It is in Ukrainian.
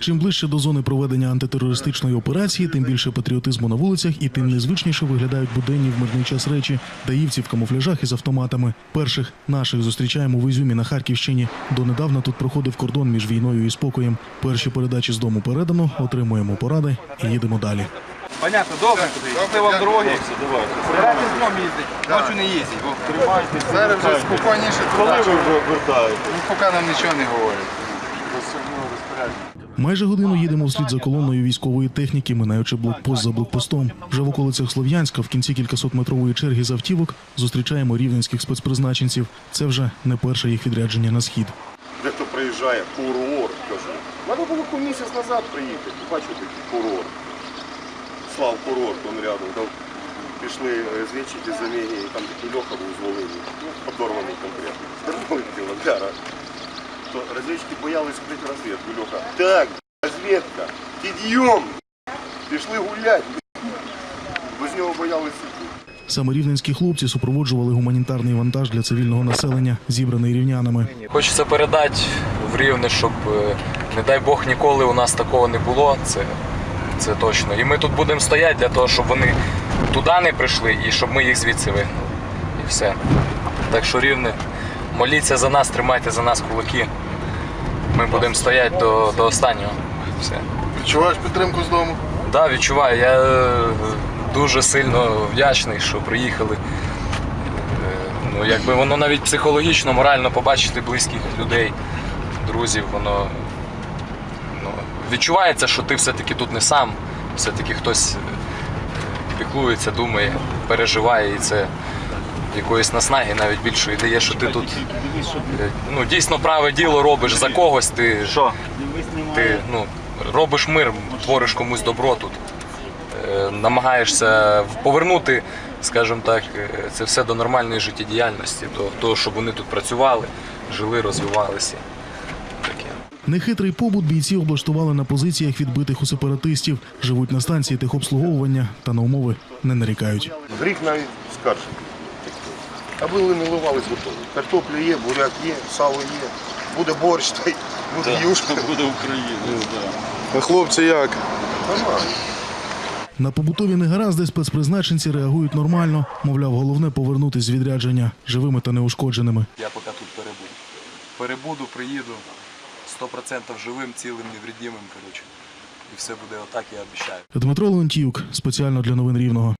Чим ближче до зони проведення антитерористичної операції, тим більше патріотизму на вулицях і тим незвичніше виглядають буденні в мирний час речі даївці в камуфляжах із автоматами. Перших наших зустрічаємо в Ізюмі на Харківщині. Донедавна тут проходив кордон між війною і спокоєм. Перші передачі з дому передано, отримуємо поради і їдемо далі. Понятно, добре. Це вам дороги. Старайтесь днем їздить, ночі не їздить. бо Зараз вже спокійніше. Коли ви вертаєте? Ну, поки нам нічого не говорять. Майже годину їдемо вслід за колоною військової техніки, минаючи блокпост за блокпостом. Вже в околицях Слов'янська, в кінці кількасотметрової черги з автівок, зустрічаємо рівненських спецпризначенців. Це вже не перше їх відрядження на схід. Дехто приїжджає, курорт, кажу. Треба було місяць назад приїхати. Такий курорт. Слав курорт, он рядом. Пішли звідчити за там такий Льоха був з Волині. Ну, подорваний конкретно. Здоровий кілогара. То розвідчики боялись скрити розвідку, Льоха. Так, розвідка, підйом! Пішли гуляти. Без нього боялись сидіти. Саме рівненські хлопці супроводжували гуманітарний вантаж для цивільного населення, зібраний рівнянами. Хочеться передати в Рівне, щоб, е, не дай Бог, ніколи у нас такого не було. Це, це точно. І ми тут будемо стояти для того, щоб вони туди не прийшли і щоб ми їх звідси вигнали. І все. Так що рівне, моліться за нас, тримайте за нас кулаки. Ми будемо стояти до, до останнього. Все. Відчуваєш підтримку з дому? Да, відчуваю. Я е, дуже сильно вдячний, що приїхали. Е, Ну, якби воно навіть психологічно, морально побачити близьких людей, друзів, воно ну, відчувається, що ти все-таки тут не сам, все-таки хтось е, піклується, думає, переживає, і це якоїсь наснаги навіть більшої дає, що ти тут е, ну, дійсно праве діло робиш за когось, ти, Що? ти ну, робиш мир, твориш комусь добро тут е, намагаєшся повернути, скажімо так, е, це все до нормальної життєдіяльності, до того, щоб вони тут працювали, жили, розвивалися. Таке. Нехитрий побут бійці облаштували на позиціях відбитих у сепаратистів, живуть на станції техобслуговування та на умови не нарікають. Гріх навіть скаржити. Аби ви не ливались готові. Картопля є, буряк є, сало є, буде борщ, та й буде юшка. Буде Україна. А хлопці як? Нормально. На побутові негаразди спецпризначенці реагують нормально. Мовляв, головне повернутись з відрядження живими та неушкодженими. Я поки тут перебуду. Перебуду, приїду 100% живим, цілим, невредимим, коротше. І все буде отак, я обіцяю. Дмитро Леонтіюк спеціально для новин Рівного.